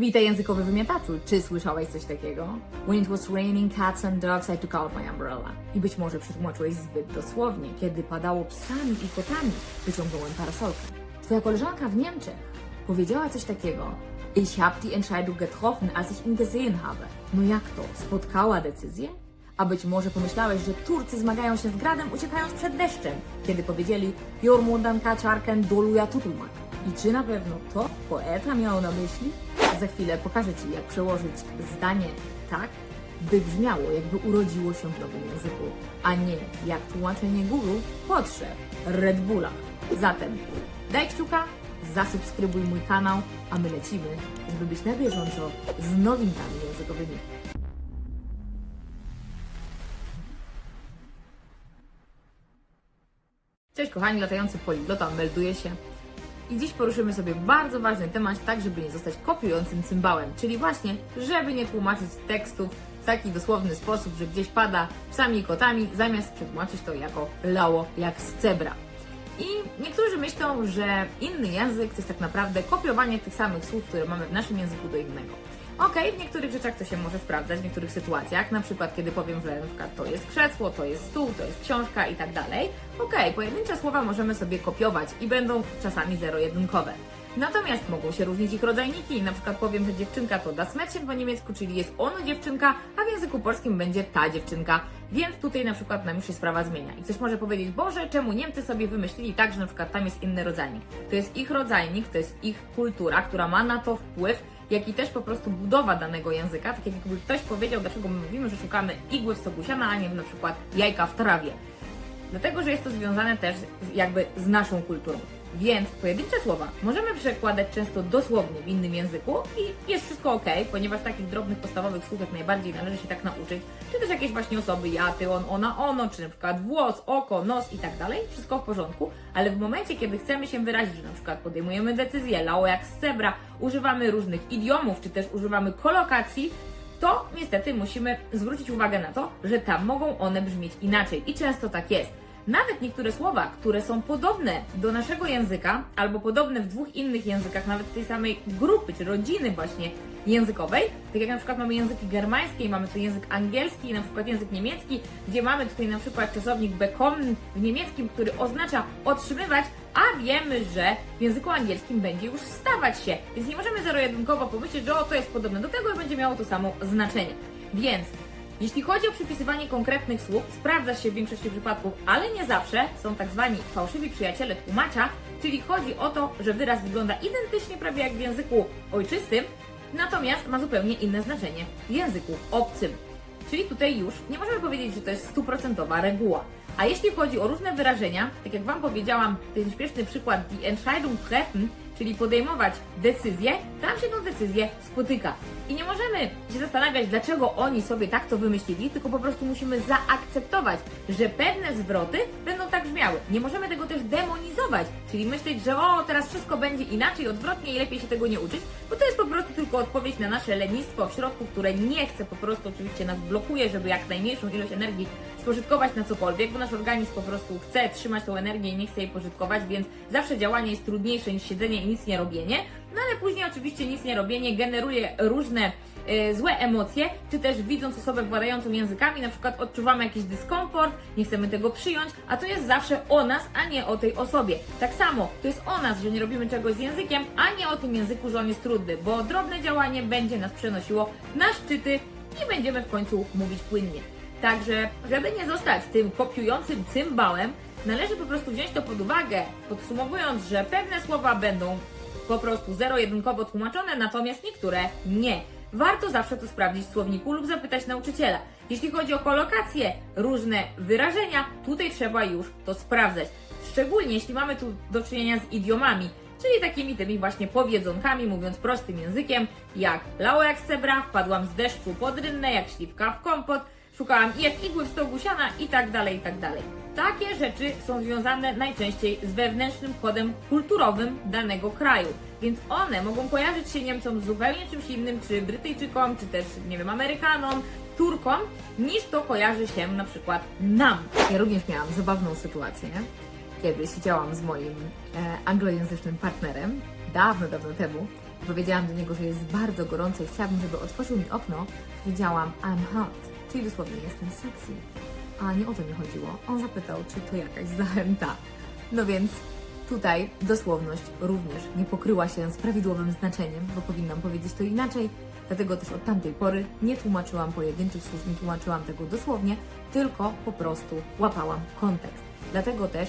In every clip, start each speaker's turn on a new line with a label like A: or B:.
A: Witaj językowy wymiataczu. Czy słyszałeś coś takiego? When it was raining cats and dogs, I took out my umbrella. I być może przetłumaczyłeś zbyt dosłownie. Kiedy padało psami i kotami, wyciągnąłem parasolkę. Twoja koleżanka w Niemczech powiedziała coś takiego. Ich hab die Entscheidung getroffen, als ich ihn gesehen habe. No jak to? Spotkała decyzję? A być może pomyślałeś, że Turcy zmagają się z gradem, uciekając przed deszczem, kiedy powiedzieli Jormundan kaczarken doluja tutulmak. I czy na pewno to poeta miał na myśli? Za chwilę pokażę Ci, jak przełożyć zdanie tak, by brzmiało, jakby urodziło się w nowym języku, a nie jak tłumaczenie Google potrzeb Red Bulla. Zatem daj kciuka, zasubskrybuj mój kanał, a my lecimy, żeby być na bieżąco z nowinkami językowymi. Cześć kochani, latający poliglota melduje się. I dziś poruszymy sobie bardzo ważny temat, tak żeby nie zostać kopiującym cymbałem, czyli właśnie, żeby nie tłumaczyć tekstów w taki dosłowny sposób, że gdzieś pada psami i kotami, zamiast przetłumaczyć to jako lało jak z cebra. I niektórzy myślą, że inny język to jest tak naprawdę kopiowanie tych samych słów, które mamy w naszym języku do innego. Okej, w niektórych rzeczach to się może sprawdzać, w niektórych sytuacjach, na przykład kiedy powiem, że na przykład to jest krzesło, to jest stół, to jest książka i tak dalej. Okej, pojedyncze słowa możemy sobie kopiować i będą czasami zero-jedynkowe. Natomiast mogą się różnić ich rodzajniki. Na przykład powiem, że dziewczynka to das Mädchen po niemiecku, czyli jest ono dziewczynka, a w języku polskim będzie ta dziewczynka. Więc tutaj na przykład nam już się sprawa zmienia. I ktoś może powiedzieć, Boże, czemu Niemcy sobie wymyślili tak, że na przykład tam jest inny rodzajnik. To jest ich rodzajnik, to jest ich kultura, która ma na to wpływ, jak i też po prostu budowa danego języka. Tak jakby ktoś powiedział, dlaczego my mówimy, że szukamy igły w siana, a nie na przykład jajka w trawie. Dlatego, że jest to związane też jakby z naszą kulturą. Więc pojedyncze słowa możemy przekładać często dosłownie w innym języku i jest wszystko ok, ponieważ takich drobnych, podstawowych słów jak najbardziej należy się tak nauczyć. Czy też jakieś właśnie osoby, ja, ty, on, ona, ono, czy na przykład włos, oko, nos i tak dalej, wszystko w porządku, ale w momencie, kiedy chcemy się wyrazić, że na przykład podejmujemy decyzję, lało jak z cebra, używamy różnych idiomów, czy też używamy kolokacji, to niestety musimy zwrócić uwagę na to, że tam mogą one brzmieć inaczej i często tak jest. Nawet niektóre słowa, które są podobne do naszego języka, albo podobne w dwóch innych językach, nawet tej samej grupy czy rodziny właśnie językowej, tak jak na przykład mamy języki germańskie, mamy tu język angielski na przykład język niemiecki, gdzie mamy tutaj na przykład czasownik bekommen w niemieckim, który oznacza otrzymywać, a wiemy, że w języku angielskim będzie już stawać się, więc nie możemy zero-jedynkowo pomyśleć, że o, to jest podobne do tego i będzie miało to samo znaczenie. Więc jeśli chodzi o przypisywanie konkretnych słów, sprawdza się w większości przypadków, ale nie zawsze są tak zwani fałszywi przyjaciele tłumacza, czyli chodzi o to, że wyraz wygląda identycznie prawie jak w języku ojczystym, natomiast ma zupełnie inne znaczenie w języku obcym. Czyli tutaj już nie możemy powiedzieć, że to jest stuprocentowa reguła. A jeśli chodzi o różne wyrażenia, tak jak Wam powiedziałam, ten śmieszny przykład die Entscheidung treffen, czyli podejmować decyzję, tam się tą decyzję spotyka. I nie możemy się zastanawiać, dlaczego oni sobie tak to wymyślili, tylko po prostu musimy zaakceptować, że pewne zwroty będą tak brzmiały. Nie możemy tego też demonizować, czyli myśleć, że o, teraz wszystko będzie inaczej, odwrotnie i lepiej się tego nie uczyć, bo to jest po prostu tylko odpowiedź na nasze lenistwo w środku, które nie chce po prostu, oczywiście nas blokuje, żeby jak najmniejszą ilość energii spożytkować na cokolwiek, bo nasz organizm po prostu chce trzymać tą energię i nie chce jej pożytkować, więc zawsze działanie jest trudniejsze niż siedzenie i nic nie robienie. No ale później oczywiście nic nie robienie generuje różne złe emocje, czy też widząc osobę władającą językami, na przykład odczuwamy jakiś dyskomfort, nie chcemy tego przyjąć, a to jest zawsze o nas, a nie o tej osobie. Tak samo, to jest o nas, że nie robimy czegoś z językiem, a nie o tym języku, że on jest trudny, bo drobne działanie będzie nas przenosiło na szczyty i będziemy w końcu mówić płynnie. Także, żeby nie zostać tym kopiującym cymbałem, należy po prostu wziąć to pod uwagę, podsumowując, że pewne słowa będą po prostu zero-jedynkowo tłumaczone, natomiast niektóre nie. Warto zawsze to sprawdzić w słowniku lub zapytać nauczyciela. Jeśli chodzi o kolokacje, różne wyrażenia, tutaj trzeba już to sprawdzać. Szczególnie jeśli mamy tu do czynienia z idiomami, czyli takimi tymi właśnie powiedzonkami, mówiąc prostym językiem, jak lało jak cebra, wpadłam z deszczu pod rynnę, jak śliwka w kompot, szukałam jak igły w stogu siana i tak dalej, i tak dalej. Takie rzeczy są związane najczęściej z wewnętrznym kodem kulturowym danego kraju, więc one mogą kojarzyć się Niemcom z zupełnie czymś innym, czy Brytyjczykom, czy też, nie wiem, Amerykanom, Turkom, niż to kojarzy się na przykład nam. Ja również miałam zabawną sytuację, kiedy siedziałam z moim e, anglojęzycznym partnerem, dawno, dawno temu, powiedziałam do niego, że jest bardzo gorąco i chciałabym, żeby otworzył mi okno, powiedziałam I'm hot, czyli dosłownie jestem sexy. A nie o to mi chodziło. On zapytał, czy to jakaś zachęta. No więc tutaj dosłowność również nie pokryła się z prawidłowym znaczeniem, bo powinnam powiedzieć to inaczej. Dlatego też od tamtej pory nie tłumaczyłam pojedynczych słów, nie tłumaczyłam tego dosłownie, tylko po prostu łapałam kontekst. Dlatego też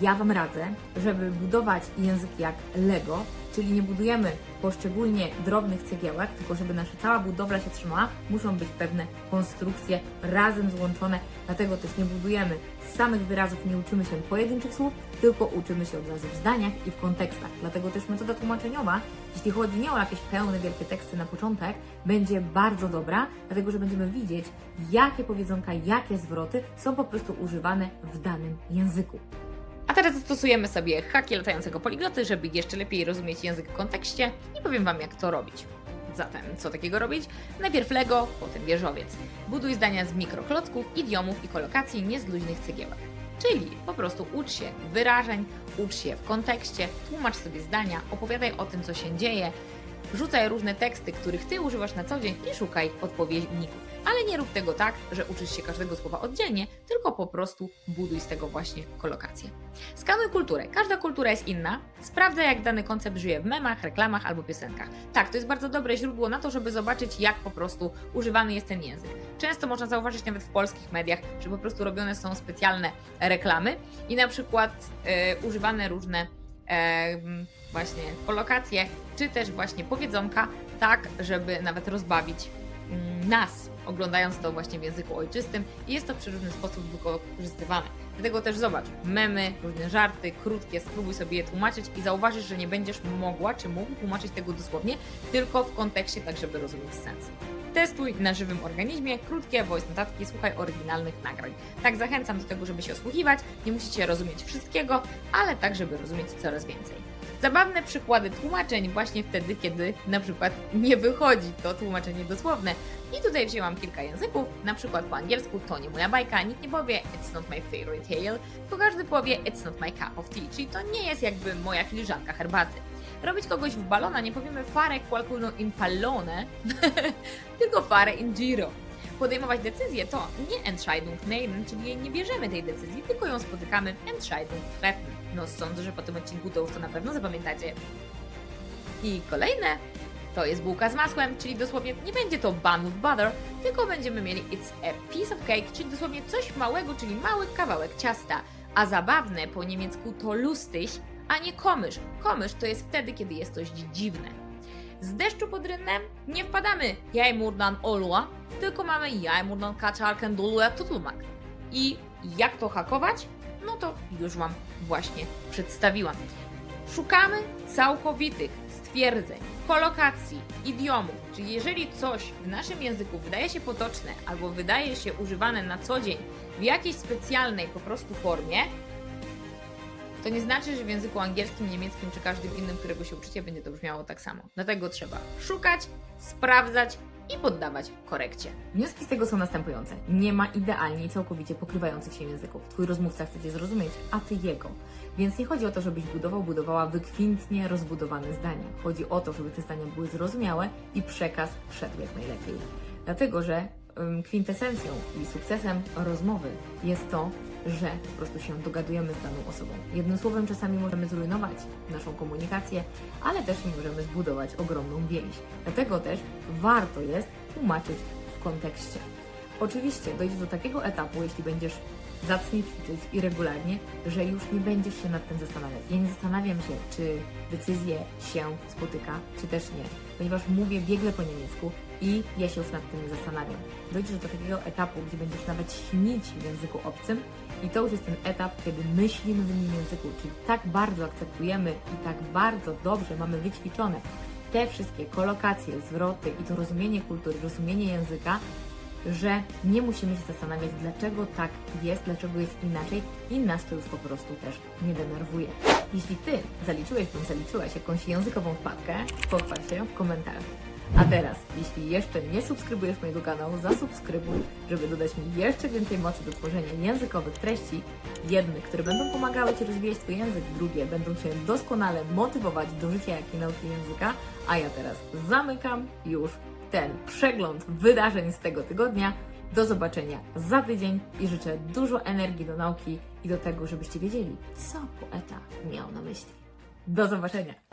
A: ja Wam radzę, żeby budować język jak Lego, czyli nie budujemy poszczególnie drobnych cegiełek, tylko żeby nasza cała budowla się trzymała, muszą być pewne konstrukcje razem złączone. Dlatego też nie budujemy samych wyrazów, nie uczymy się pojedynczych słów, tylko uczymy się od razu w zdaniach i w kontekstach. Dlatego też metoda tłumaczeniowa, jeśli chodzi nie o jakieś pełne, wielkie teksty na początek, będzie bardzo dobra, dlatego że będziemy widzieć, jakie powiedzonka, jakie zwroty są po prostu używane w danym języku.
B: A teraz zastosujemy sobie haki latającego poligloty, żeby jeszcze lepiej rozumieć język w kontekście i powiem Wam, jak to robić. Zatem, co takiego robić? Najpierw Lego, potem wieżowiec. Buduj zdania z mikroklocków, idiomów i kolokacji, nie z luźnych cegiełek. Czyli po prostu ucz się wyrażeń, ucz się w kontekście, tłumacz sobie zdania, opowiadaj o tym, co się dzieje, rzucaj różne teksty, których Ty używasz na co dzień i szukaj odpowiedników. Ale nie rób tego tak, że uczysz się każdego słowa oddzielnie, tylko po prostu buduj z tego właśnie kolokację. Skanuj kulturę. Każda kultura jest inna. Sprawdzaj, jak dany koncept żyje w memach, reklamach albo piosenkach. Tak, to jest bardzo dobre źródło na to, żeby zobaczyć, jak po prostu używany jest ten język. Często można zauważyć nawet w polskich mediach, że po prostu robione są specjalne reklamy i na przykład e, używane różne e, właśnie kolokacje, czy też właśnie powiedzonka, tak, żeby nawet rozbawić mm, nas, oglądając to właśnie w języku ojczystym i jest to w przeróżny sposób wykorzystywane. Dlatego też zobacz, memy, różne żarty, krótkie, spróbuj sobie je tłumaczyć i zauważysz, że nie będziesz mogła czy mógł tłumaczyć tego dosłownie, tylko w kontekście, tak żeby rozumieć sens. Testuj na żywym organizmie, krótkie voice notatki, słuchaj oryginalnych nagrań. Tak zachęcam do tego, żeby się osłuchiwać, nie musicie rozumieć wszystkiego, ale tak, żeby rozumieć coraz więcej. Zabawne przykłady tłumaczeń właśnie wtedy, kiedy na przykład nie wychodzi to tłumaczenie dosłowne. I tutaj wzięłam kilka języków, na przykład po angielsku to nie moja bajka, nikt nie powie it's not my favorite tale, tylko każdy powie it's not my cup of tea, czyli to nie jest jakby moja filiżanka herbaty. Robić kogoś w balona nie powiemy fare qualcuno in pallone, tylko fare in giro. Podejmować decyzję to nie Entscheidung nehmen, czyli nie bierzemy tej decyzji, tylko ją spotykamy Entscheidung treffen. No sądzę, że po tym odcinku to już to na pewno zapamiętacie. I kolejne to jest bułka z masłem, czyli dosłownie nie będzie to bun with butter, tylko będziemy mieli it's a piece of cake, czyli dosłownie coś małego, czyli mały kawałek ciasta. A zabawne po niemiecku to lustig, a nie komysz. Komysz to jest wtedy, kiedy jest coś dziwne. Z deszczu pod rynnem nie wpadamy jajmurdan olua, tylko mamy jajmurdan kaczarken dulua tutulmak. I jak to hakować? No to już Wam właśnie przedstawiłam. Szukamy całkowitych stwierdzeń, kolokacji, idiomów, czyli jeżeli coś w naszym języku wydaje się potoczne albo wydaje się używane na co dzień w jakiejś specjalnej po prostu formie, to nie znaczy, że w języku angielskim, niemieckim czy każdym innym, którego się uczycie, będzie to brzmiało tak samo. Dlatego trzeba szukać, sprawdzać i poddawać korekcie.
A: Wnioski z tego są następujące. Nie ma idealnie i całkowicie pokrywających się języków. Twój rozmówca chce Cię zrozumieć, a Ty jego. Więc nie chodzi o to, żebyś budował, budowała wykwintnie rozbudowane zdania. Chodzi o to, żeby te zdania były zrozumiałe i przekaz szedł jak najlepiej. Dlatego, że kwintesencją i sukcesem rozmowy jest to, że po prostu się dogadujemy z daną osobą. Jednym słowem czasami możemy zrujnować naszą komunikację, ale też i możemy zbudować ogromną więź. Dlatego też warto jest tłumaczyć w kontekście. Oczywiście dojdzie do takiego etapu, jeśli będziesz zacnie ćwiczyć i regularnie, że już nie będziesz się nad tym zastanawiać. Ja nie zastanawiam się, czy decyzje się spotyka, czy też nie, ponieważ mówię biegle po niemiecku i ja się już nad tym zastanawiam. Dojdziesz do takiego etapu, gdzie będziesz nawet śnić w języku obcym i to już jest ten etap, kiedy myślimy w innym języku, czyli tak bardzo akceptujemy i tak bardzo dobrze mamy wyćwiczone te wszystkie kolokacje, zwroty i to rozumienie kultury, rozumienie języka, że nie musimy się zastanawiać, dlaczego tak jest, dlaczego jest inaczej i nas to już po prostu też nie denerwuje. Jeśli Ty zaliczyłeś bądź zaliczyłaś jakąś językową wpadkę, pochwal się w komentarzach. A teraz, jeśli jeszcze nie subskrybujesz mojego kanału, zasubskrybuj, żeby dodać mi jeszcze więcej mocy do tworzenia językowych treści. Jedne, które będą pomagały Ci rozwijać Twój język, drugie będą Cię doskonale motywować do życia, jak i nauki języka. A ja teraz zamykam już ten przegląd wydarzeń z tego tygodnia. Do zobaczenia za tydzień i życzę dużo energii do nauki i do tego, żebyście wiedzieli, co poeta miał na myśli. Do zobaczenia!